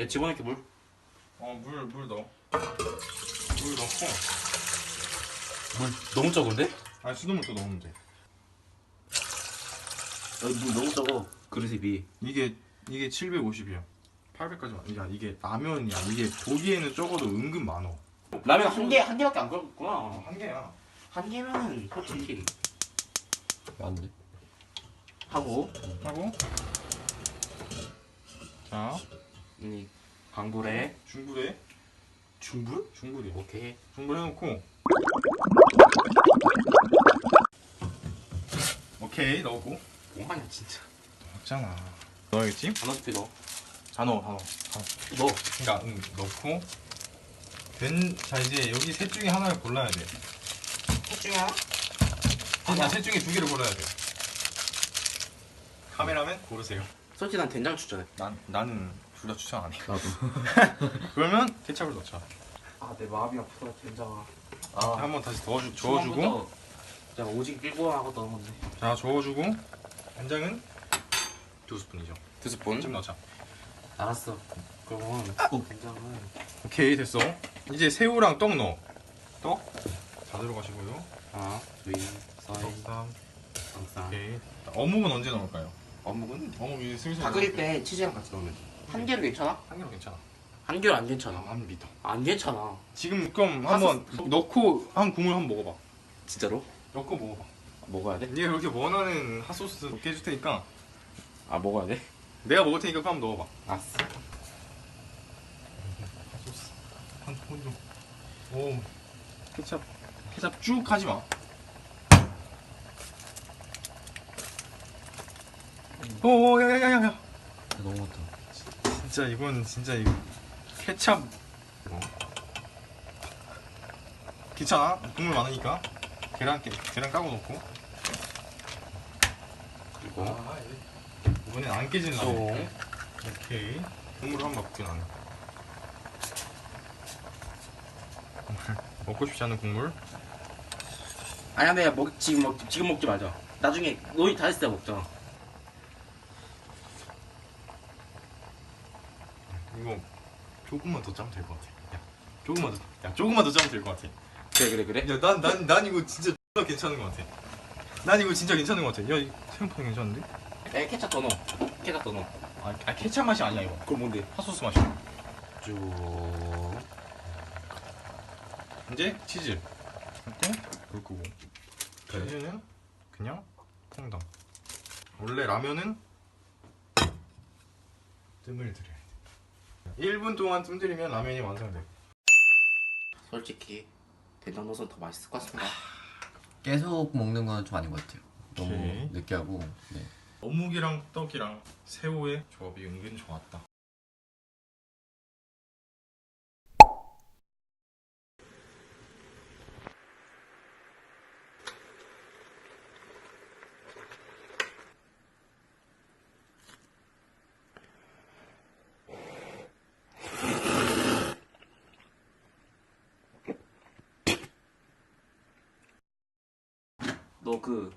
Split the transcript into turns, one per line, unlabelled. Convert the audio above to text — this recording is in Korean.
얘 집어넣게 물.
어 물 물 넣어. 물 넣고.
물 너무 적은데?
아 수돗물 또 넣으면 돼.
여기 물 너무 적어. 그릇에 비해.
이게 이게 750이야. 800까지 야 이게 라면이야. 이게 보기에는 적어도 은근 많어.
라면 한 개, 한 개밖에 안 끓였구나.
한 개야.
한 개면은 솔직히
안 돼?
하고,
하고. 자.
이 강불에
중불에
중불?
중불이
오케이.
중불 해놓고 오케이 넣고
뭐하냐 진짜.
맞잖아 넣어야겠지?
단어스피 넣어.
다 넣어 다 넣어 다 넣어
넣어.
그러니까 응, 넣고 된, 자 이제 여기 셋 중에 하나를 골라야 돼.
셋 중에 하나?
아니야 셋 중에 두 개를 골라야 돼. 카메라맨 고르세요.
솔직히 난 된장 추천해.
난 나는 둘 다 추천 안 해.
나도.
그러면 케찹을 넣자.
아, 내 마음이 아프다, 된장아.
한번 다시 저어주, 저어주고
내가 오직 끌고 하고 넣은 건데.
자 저어주고 간장은 두 스푼이죠.
두 스푼?
좀 넣자.
알았어. 그러면 된장은
오케이 됐어. 이제 새우랑 떡 넣어. 떡 다 들어가시고요.
하나, 둘, 셋. 쌍쌍.
오케이. 어묵은 언제 넣을까요?
어묵은
어묵 이제 슬슬.
다 끓일 때 치즈랑 같이 넣으면 돼. 한 개로 괜찮아?
한 개로 괜찮아.
한 개로 안 괜찮아.
안 믿어.
안 괜찮아.
지금 그럼 한번 넣고 한 국물 한번 먹어봐.
진짜로?
넣고 먹어봐.
먹어야 돼?
네가 그렇게 원하는 핫소스 넣게 해줄 테니까
아, 먹어야 돼?
내가 먹을 테니까 그거 한번 넣어봐.
알았어.
핫소스 한 스푼 좀. 오 케찹 케찹 쭉 하지 마. 오 야야야야야.
너무 많다
진짜 이건 진짜 이거 케찹. 어. 괜찮아 국물 많으니까 계란 깨 계란 까고 넣고.
그리고
아, 이번엔 안.
또
오케이. 국물 한번 해. 국물. 먹고 싶지 않은 국물.
아니야, 내가 먹, 지금 먹, 지금 먹지 말자. 나중에 너희 다 했을 때 먹자.
이거 조금만 더 짜면 될 것 같아. 야, 조금만 더. 야, 조금만 더 짜면 될 것 같아.
그래, 그래, 그래.
야, 난, 난, 난 이거 진짜 X나 괜찮은 것 같아. 난 이거 진짜 괜찮은 것 같아. 야, 이 생각보다 괜찮은데?
에, 케찹 더 넣어. 케찹 더 넣어.
아, 아, 케찹 맛이 아니야, 이거.
그럼 뭔데?
핫소스 맛이야.
쭉.
이제 치즈. 이렇게 물 끄고. 치즈는 그냥 퐁당. 원래 라면은 뜸을 들여야 돼. 1분 동안 뜸 들이면 라면이 완성돼.
솔직히 된장 넣어서 더 맛있을 것 같습니다.
계속 먹는 건 좀 아닌 것 같아요 너무
오케이.
느끼하고 네.
어묵이랑 떡이랑 새우의 조합이 은근 좋았다.
너그